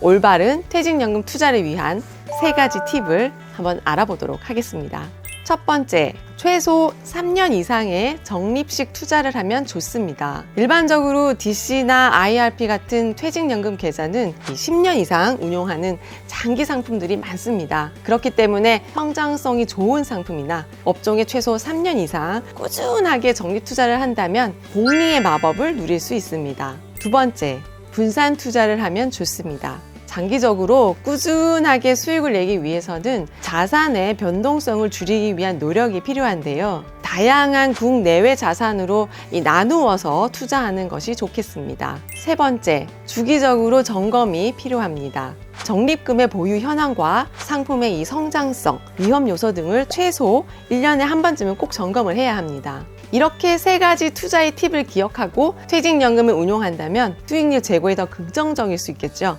올바른 퇴직연금 투자를 위한 세 가지 팁을 한번 알아보도록 하겠습니다. 첫 번째, 최소 3년 이상의 적립식 투자를 하면 좋습니다. 일반적으로 DC나 IRP 같은 퇴직연금 계좌는 이 10년 이상 운용하는 장기 상품들이 많습니다. 그렇기 때문에 성장성이 좋은 상품이나 업종에 최소 3년 이상 꾸준하게 적립 투자를 한다면 복리의 마법을 누릴 수 있습니다. 두 번째, 분산 투자를 하면 좋습니다. 장기적으로 꾸준하게 수익을 내기 위해서는 자산의 변동성을 줄이기 위한 노력이 필요한데요. 다양한 국내외 자산으로 이 나누어서 투자하는 것이 좋겠습니다. 세 번째, 주기적으로 점검이 필요합니다. 적립금의 보유 현황과 상품의 이 성장성, 위험 요소 등을 최소 1년에 한 번쯤은 꼭 점검을 해야 합니다. 이렇게 세 가지 투자의 팁을 기억하고 퇴직연금을 운용한다면 수익률 제고에 더 긍정적일 수 있겠죠.